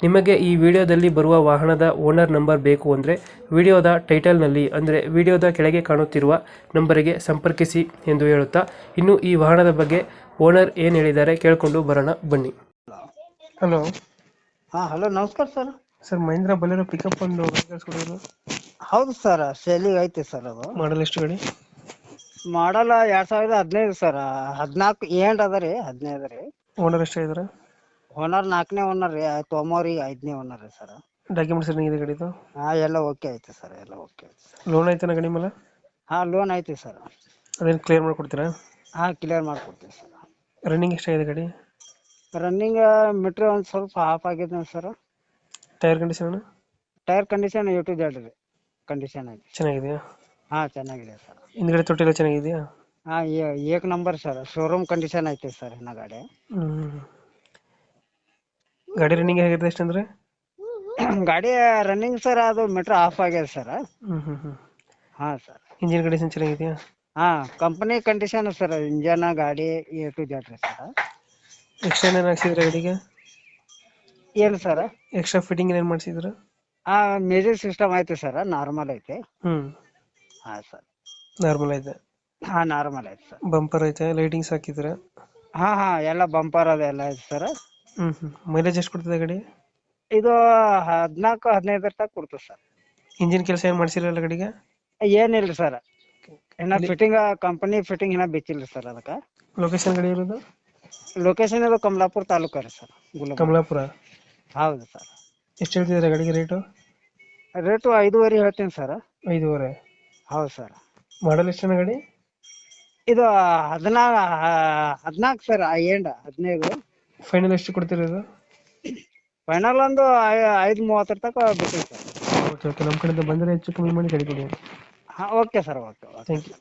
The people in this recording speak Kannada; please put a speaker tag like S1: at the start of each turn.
S1: ನಿಮಗೆ ಈ ವಿಡಿಯೋದಲ್ಲಿ ಬರುವ ವಾಹನದ ಓನರ್ ನಂಬರ್ ಬೇಕು ಅಂದರೆ ವಿಡಿಯೋದ ಟೈಟಲ್ನಲ್ಲಿ ಅಂದರೆ ವಿಡಿಯೋದ ಕೆಳಗೆ ಕಾಣುತ್ತಿರುವ ನಂಬರಿಗೆ ಸಂಪರ್ಕಿಸಿ ಎಂದು ಹೇಳುತ್ತಾ ಇನ್ನು ಈ ವಾಹನದ ಬಗ್ಗೆ ಓನರ್ ಏನು ಹೇಳಿದ್ದಾರೆ ಕೇಳಿಕೊಂಡು ಬರೋಣ ಬನ್ನಿ. ಹಲೋ.
S2: ಹಾಂ ಹಲೋ ನಮಸ್ಕಾರ sir.
S1: Sir Mahindra Bolero pickup ಒಂದು ಕೊಡೋದು
S2: ಹೌದು ಸರ್ ಸೇಲಿಗೆ ಐತೆ ಸರ್ ಅದು.
S1: ಮಾಡಲ್ ಎಷ್ಟು ಗಾಡಿ?
S2: ಮಾಡಲ್ಲ ಎರಡ್ ಸಾವಿರದ ಹದಿನೈದು ಸರ್ ಹದಿನಾಲ್ಕು ಏಂಡ್ ಅದ ರೀ ಹದಿನೈದು ರೀ.
S1: ಓನರ್ ಎಷ್ಟಾಗಿದ್ದಾರೆ
S2: ಓನರ್ ನಾಲ್ಕನೇ ಓನರ್ ರೀ ತೊಂಬರಿ ಐದನೇ ಓನರ್ ರೀ ಸರ್
S1: ಡಾಕ್ಯುಮೆಂಟ್ಸ್ ಏನಿದೆ ಗಾಡಿದು?
S2: ಹಾ ಎಲ್ಲ ಓಕೆ ಐತೆ ಸರ್ ಎಲ್ಲ ಓಕೆ ಐತಿ ಸರ್
S1: ಲೋನ್ ಐತೆನ ಗಾಡಿ ಮೇಲೆ?
S2: ಹಾ ಲೋನ್ ಐತಿ ಸರ್
S1: ಅದೇನು ಕ್ಲಿಯರ್ ಮಾಡ್ಕೊಡ್ತೀರಾ?
S2: ಹಾ ಕ್ಲಿಯರ್ ಮಾಡ್ಕೊಡ್ತೀವಿ ಸರ್
S1: ರನ್ನಿಂಗ್ ಎಷ್ಟಾಗಿದೆ ಗಾಡಿ?
S2: ರನ್ನಿಂಗ್ ಮೀಟ್ರ್ ಒಂದು ಸ್ವಲ್ಪ ಹಾಫ್ ಆಗಿದೆ sir
S1: tyre condition
S2: tyre condition you to Z recondition ಐತಿ
S1: ಚೆನ್ನಾಗಿದೆಯಾ?
S2: ಹಾ ಚೆನ್ನಾಗಿದೆ ಸರ್
S1: ಹಿಂದ್ಗಡೆ ತೊಟ್ಟಿಲ್ಲ ಚೆನ್ನಾಗಿದೆಯಾ?
S2: ಹಾ ಏಕ್ ನಂಬರ್ ಸರ್ ಶೋರೂಮ್ ಕಂಡೀಷನ್ ಐತೆ ಸರ್ ಇನ್ನ ಗಾಡಿ.
S1: ಹ್ಮ್. ಗಾಡಿ ರನ್ನಿಂಗ್ ಹೇಗಿದೆ ಎಷ್ಟಂದ್ರೆ?
S2: ಗಾಡಿ ರನ್ನಿಂಗ್ ಸರ್ ಅದು ಮೀಟ್ರ್ ಆಫ್ ಆಗ್ಯದ ಸರ್
S1: ಹ್ಞೂ ಹ್ಞೂ
S2: ಹಾ ಸರ್
S1: ಇಂಜಿನ್ ಕಂಡೀಷನ್ ಚೆನ್ನಾಗಿದೆಯಾ?
S2: ಹಾ ಕಂಪನಿ ಕಂಡೀಷನ್ ಸರ್ ಇಂಜನ್ ಗಾಡಿ ಎ ಟು ಜೆಡ್ ರೀ ಸರ್
S1: ಎಕ್ಸ್ಟ್ರಾ ಏನೇನು ಹಾಕ್ಸಿದ್ರೆ ಗಾಡಿಗೆ?
S2: ಏನು ಸರ್
S1: ಎಕ್ಸ್ಟ್ರಾ ಫಿಟ್ಟಿಂಗ್ ಏನೇನು ಮಾಡಿಸಿದ್ರು?
S2: ಹಾಂ ಮೇಜರ್ ಸಿಸ್ಟಮ್ ಐತೆ ಸರ್ ನಾರ್ಮಲ್ ಐತೆ.
S1: ಹ್ಞೂ
S2: ಹಾಂ ಸರ್
S1: ನಾರ್ಮಲ್ ಐತೆ.
S2: ಹಾ ನಾರ್ಮಲ್ ಐತೆ ಸರ್
S1: ಬಂಪರ್ ಐತೆ ಲೈಟಿಂಗ್ಸ್ ಹಾಕಿದ್ರೆ?
S2: ಹಾ ಹಾಂ ಎಲ್ಲ ಬಂಪರ್ ಅದೆಲ್ಲ ಐತೆ ಸರ್
S1: ಹ್ಮ್ ಹ್ಮ್. ಮೈಲೇಜ್ ಎಷ್ಟು ಕೊಡ್ತದೆ ಗಾಡಿ?
S2: ಇದು ಹದಿನಾಲ್ಕು ಹದಿನೈದರ ತನಕ ಕೊಡ್ತದೆ ಸರ್.
S1: ಇಂಜಿನ್ ಕೆಲಸ ಏನು ಮಾಡಿಸಿರಲ್ಲ ಗಾಡಿಗೆ?
S2: ಏನಿಲ್ಲ ಸರ್. ಇನ್ನ ಫಿಟ್ಟಿಂಗ್ ಕಂಪನಿ ಫಿಟ್ಟಿಂಗ್ ಇನ್ನ ಬೇಕಿಲ್ರಿ ಸರ್ ಅದಕ್ಕೆ.
S1: ಲೊಕೇಶನ್ ಗಾಡಿ ಇರೋದು?
S2: ಲೊಕೇಶನ್ ಇದು ಕಮಲಾಪುರ ತಾಲೂಕು ರೀ ಸರ್ ಗುಲ್ಬರ್ಗ.
S1: ಕಮಲಾಪುರ?
S2: ಹೌದು ಸರ್.
S1: ಎಷ್ಟು ಹೇಳ್ತಿದ್ದಾರೆ ಗಾಡಿಗೆ ರೇಟು
S2: ರೇಟು ಐದೂವರೆ ಹೇಳ್ತೀನಿ ಸರ್.
S1: ಐದೂವರೆ.
S2: ಹೌದು ಸರ್.
S1: ಮಾಡಲ್ ಎಷ್ಟು ಗಾಡಿ?
S2: ಇದು ಹದಿನಾ ಹದಿನಾಲ್ಕು ಸರ್ ಎಂಡ್ ಹದಿನೈದು.
S1: ಫೈನಲ್ ಎಷ್ಟು ಕೊಡ್ತೀರಾ ಇದು
S2: ಫೈನಲ್ ಒಂದು ಐದು ಮೂವತ್ತರ ತನಕ ಸರ್.
S1: ಓಕೆ ಓಕೆ ನಮ್ಮ ಕಡೆಯಿಂದ ಬಂದರೆ ಹೆಚ್ಚು ಕಮ್ಮಿ ಮಾಡಿ ಕಡಿಮೆ
S2: ಹಾಂ okay sir okay okay
S1: thank you